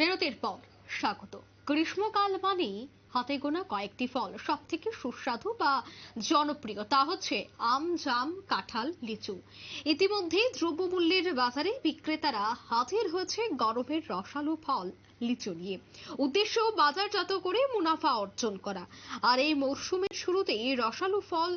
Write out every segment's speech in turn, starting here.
বিরতির পর স্বাগত। গ্রীষ্মকাল মানেই হাতে গোনা কয়েকটি ফল। সব থেকে সুস্বাদু বা জনপ্রিয় তা হচ্ছে আম, জাম, কাঁঠাল, লিচু। ইতিমধ্যে দ্রব্যমূল্যের বাজারে বিক্রেতারা হাজির হয়েছে গরমের রসালো ফল, লিচু নিয়ে। উদ্দেশ্য বাজারজাত করে মুনাফা অর্জন করা। আর এই মরশুমের শুরুতেই রসালো ফল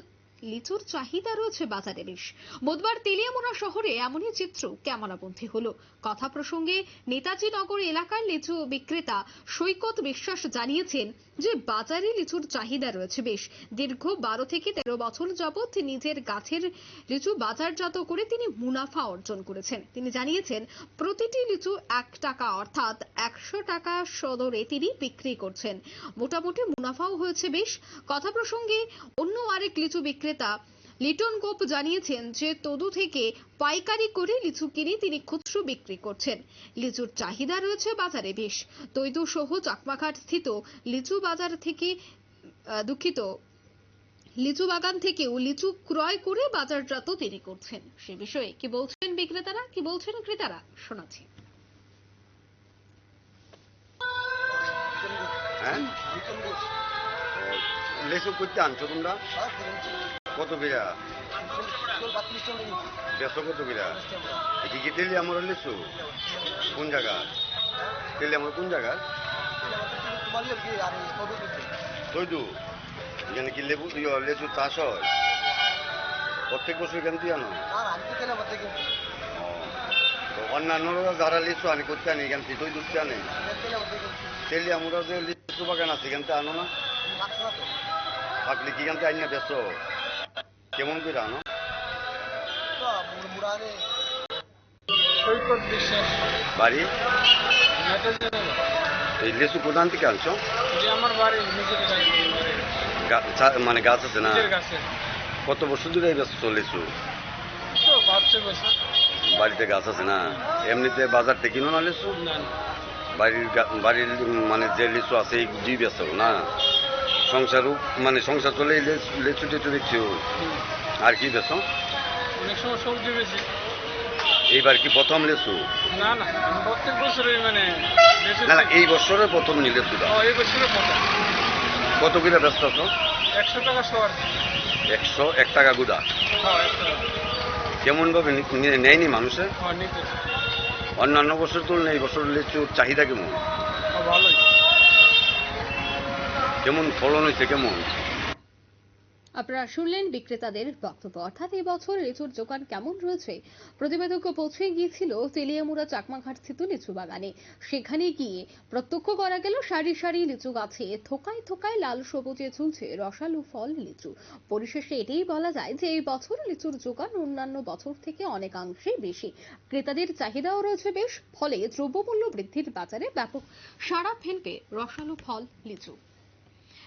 লিচুর চাহিদা রয়েছে বাজারে বেশ। বুধবার তেলিয়ামুড়া শহরে এমনই চিত্র ক্যামেরাবন্দী হলো। কথা প্রসঙ্গে নেতাজি নগর এলাকার লিচু বিক্রেতা সৈকত বিশ্বাস জানিয়েছেন যে বাজারে লিচুর চাহিদা রয়েছে বেশ। দীর্ঘ বারো থেকে তেরো বছর যাবৎ নিজের গাছের লিচু বাজারজাত করে তিনি মুনাফা অর্জন করেছেন। তিনি জানিয়েছেন, প্রতিটি লিচু এক টাকা অর্থাৎ একশো টাকা সদরে তিনি বিক্রি করছেন। মোটামুটি মুনাফাও হয়েছে বেশ। কথা প্রসঙ্গে অন্য আরেক লিচু বিক্রেতা লিটন গোপ জানিয়েছেন যে তদু থেকে পাইকারি করে লিচু কিনে তিনি খুচরো বিক্রি করছেন। লিচুর চাহিদা রয়েছে বাজারে বেশ। তৈদু সহ চাকমাঘাট স্থিত লিচু বাজার থেকে দুঃখিত, লিচু বাগান থেকেও লিচু ক্রয় করে বাজারজাত তিনি করছেন। সে বিষয়ে কি বলছেন বিক্রেতারা? কি বলছেন ক্রেতারা? শোনাচ্ছি। হ্যাঁ? লেসু করতে আনছো তোমরা? কত বিরা দেড়শো কত বিরা এটি তেলি আমার লেসু কোন জায়গা? তেলি আমার কোন জায়গা? তৈদু এখানে কি লেবু লেচু চাষ হয়? প্রত্যেক বছর এখান থেকে আনো? অন্যান্যরা যারা লিচু আনে করতে আনে? এখান থেকে করতে আনে? তেলি আমরা যে লিচু বাগান আছে, এখান থেকে আনো না? থাকলে কি এখান থেকে আনিয়া কেমন করে আনো? বাড়ি? এই লিচু কোথান থেকে আনছো? মানে গাছ আছে না? কত বছর ধরে ব্যস্ত লিচু তো পাঁচ ছয় বছর। বাড়িতে গাছ আছে না? এমনিতে বাজার থেকে কিনো না না। বাড়ির বাড়ির মানে যে লিচু আছে এই দুই ব্যস্ত না? সংসারও মানে সংসার চলে লিচু- লিচু দিচ্ছি আর কি বেছো অনেক সময় সবজি বেশি এইবার কি প্রথম লেচু? না না প্রত্যেক বছরই মানে না না এই বছরের প্রথম নি লিচুটা এই বছরের প্রথম। কত কিলো ব্যস্ত আছো? একশো টাকা শোয়ার একশো এক টাকা গুদা। হ্যাঁ একশো টাকা। কেমন ভাবে নি- নি- নেয়নি মানুষে? হ্যাঁ অন্যান্য বছর তুলনায় এই বছর লিচুর চাহিদা কেমন? ভালোই। কেমন ফলন হয়েছে, কেমন? আপনারা শুনলেন বিক্রেতাদের বক্তব্য। অর্থাৎ এই বছর লিচুর দোকান কেমন রয়েছে? প্রতিবেদক পৌঁছে গিয়েছিল তেলিয়ামুড়া চাকমাঘাট স্থিত লিচু বাগানে। সেখানে গিয়ে প্রত্যক্ষ করা গেল সারি সারি লিচু গাছে। থোকায় থোকায় লাল সবুজে ঝুলছে রসালো ফল লিচু। পরিশেষে এটাই বলা যায় যে এই বছর লিচুর যোগান অন্যান্য বছর থেকে অনেকাংশে বেশি। ক্রেতাদের চাহিদাও রয়েছে বেশ, ফলে দ্রব্যমূল্য বৃদ্ধির বাজারে ব্যাপক সাড়া ফেলবে রসালো ফল লিচু।